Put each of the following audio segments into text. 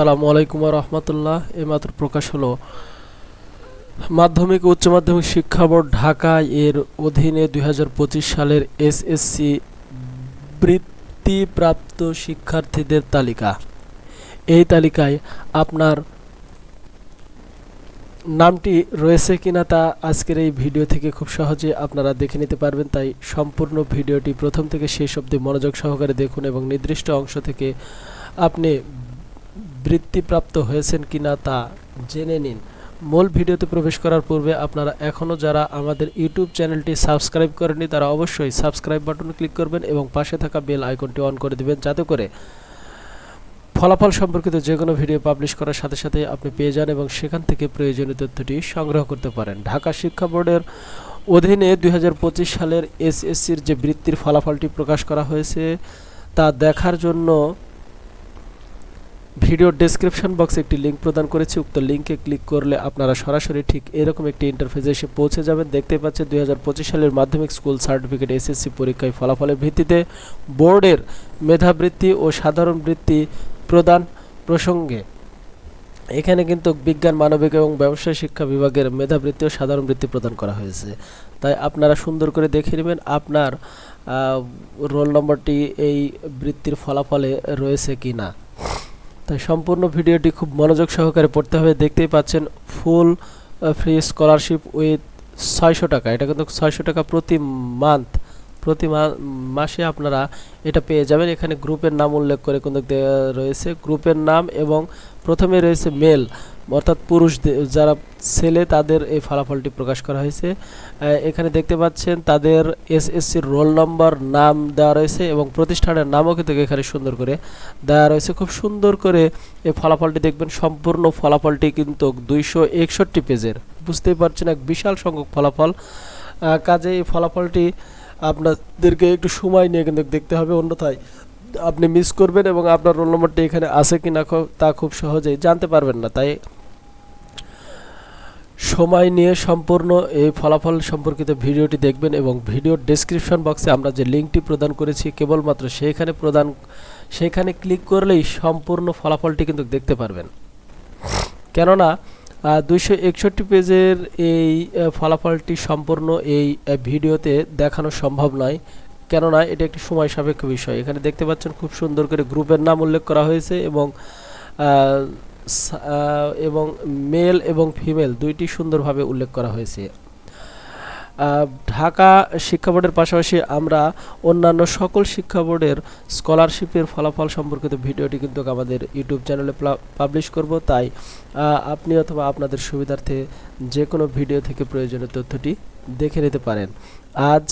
আসসালামু আলাইকুম রহমতুল্লাহ। এইমাত্র প্রকাশ হলো মাধ্যমিক উচ্চ মাধ্যমিক শিক্ষা বোর্ড ঢাকা। এর অধীনে দুই হাজার পঁচিশ সালের এসএসসি বৃত্তিপ্রাপ্ত শিক্ষার্থীদের তালিকা। এই তালিকায় আপনার নামটি রয়েছে কিনা তা আজকের এই ভিডিও থেকে খুব সহজে আপনারা দেখে নিতে পারবেন। তাই সম্পূর্ণ ভিডিওটি প্রথম থেকে শেষ অবধি মনোযোগ সহকারে দেখুন এবং নির্দিষ্ট অংশ থেকে আপনি বৃত্তিপ্রাপ্ত হয়েছেন কিনা তা জেনে নিন। মূল ভিডিওতে প্রবেশ করার পূর্বে আপনারা এখনও যারা আমাদের ইউটিউব চ্যানেলটি সাবস্ক্রাইব করেনি তারা অবশ্যই সাবস্ক্রাইব বাটনে ক্লিক করবেন এবং পাশে থাকা বেল আইকনটি অন করে দিবেন যাতে করে ফলাফল সম্পর্কিত যে কোনো ভিডিও পাবলিশ করার সাথে সাথে আপনি পেয়ে যান এবং সেখান থেকে প্রয়োজনীয় তথ্যটি সংগ্রহ করতে পারেন। ঢাকা শিক্ষা বোর্ডের অধীনে দুই হাজার পঁচিশ সালের এসএসসির যে বৃত্তির ফলাফলটি প্রকাশ করা হয়েছে, তা দেখার জন্য ভিডিও ডেসক্রিপশন বক্সে একটি লিঙ্ক প্রদান করেছি, উক্ত লিঙ্কে ক্লিক করলে আপনারা সরাসরি ঠিক এরকম একটি ইন্টারফেসে এসে পৌঁছে যাবেন। দেখতে পাচ্ছেন দুই হাজার পঁচিশ সালের মাধ্যমিক স্কুল সার্টিফিকেট এসএসসি পরীক্ষায় ফলাফলের ভিত্তিতে বোর্ডের মেধাবৃত্তি ও সাধারণ বৃত্তি প্রদান প্রসঙ্গে। এখানে কিন্তু বিজ্ঞান, মানবিক এবং ব্যবসায় শিক্ষা বিভাগের মেধাবৃত্তি ও সাধারণ বৃত্তি প্রদান করা হয়েছে। তাই আপনারা সুন্দর করে দেখে নেবেন আপনার রোল নম্বরটি এই বৃত্তির ফলাফলে রয়েছে কি না তাই সম্পূর্ণ ভিডিওটি খুব মনোযোগ সহকারে পড়তে হবে। দেখতেই পাচ্ছেন ফুল ফ্রি স্কলারশিপ উইথ ছয়শো টাকা। এটা কিন্তু ছয়শো টাকা প্রতি মান্থ। প্রতি মাসে আপনারা এটা পেয়ে যাবেন। এখানে গ্রুপের নাম উল্লেখ করে কিন্তু রয়েছে। গ্রুপের নাম এবং প্রথমে রয়েছে মেল, অর্থাৎ পুরুষ যারা ছেলে তাদের এই ফলাফলটি প্রকাশ করা হয়েছে। এখানে দেখতে পাচ্ছেন তাদের এসএসসির রোল নম্বর, নাম দেওয়া রয়েছে এবং প্রতিষ্ঠানের নামও কিন্তু এখানে সুন্দর করে দেওয়া রয়েছে। খুব সুন্দর করে এই ফলাফলটি দেখবেন। সম্পূর্ণ ফলাফলটি কিন্তু দুইশো একষট্টি পেজের। বুঝতেই পারছেন এক বিশাল সংখ্যক ফলাফল। কাজে এই ফলাফলটি আপনাদেরকে একটু সময় নিয়ে কিন্তু দেখতে হবে অন্যথায় আপনি মিস করবেন এবং আপনার রোল নম্বরটি এখানে আছে কি না তা খুব সহজেই জানতে পারবেন না। তাই সময় নিয়ে সম্পূর্ণ এই ফলাফল সম্পর্কিত ভিডিওটি দেখবেন এবং ভিডিওর ডেসক্রিপশন বক্সে আমরা যে লিঙ্কটি প্রদান করেছি কেবলমাত্র সেইখানে প্রদান সেখানে ক্লিক করলেই সম্পূর্ণ ফলাফলটি কিন্তু দেখতে পারবেন। কেননা দুইশো একষট্টি পেজের এই ফলাফলটি সম্পূর্ণ এই ভিডিওতে দেখানো সম্ভব নয়। কেননা এটা একটি সময় সাপেক্ষ বিষয়। এখানে দেখতে পাচ্ছেন খুব সুন্দর করে গ্রুপের নাম উল্লেখ করা হয়েছে এবং এবং মেল এবং ফিমেল দুইটি সুন্দরভাবে উল্লেখ করা হয়েছে। ঢাকা শিক্ষা বোর্ডের পাশাপাশি আমরা অন্যান্য সকল শিক্ষা বোর্ডের স্কলারশিপের ফলাফল সম্পর্কিত ভিডিওটি কিন্তু আমাদের ইউটিউব চ্যানেলে পাবলিশ করব। তাই আপনি অথবা আপনাদের সুবিধার্থে যে কোনো ভিডিও থেকে প্রয়োজনীয় তথ্যটি দেখে নিতে পারেন। আজ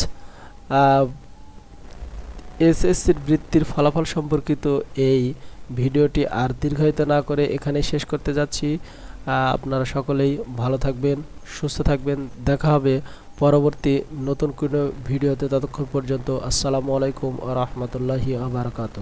এসএসসির বৃত্তির ফলাফল সম্পর্কিত এই ভিডিওটি আর দীর্ঘায়িত না করে এখানে শেষ করতে যাচ্ছি। আপনারা সকলেই ভালো থাকবেন, সুস্থ থাকবেন। দেখা হবে পরবর্তী নতুন কোনো ভিডিওতে ততক্ষণ পর্যন্ত আসসালামু আলাইকুম আ রহমতুল্লাহি আবরকাত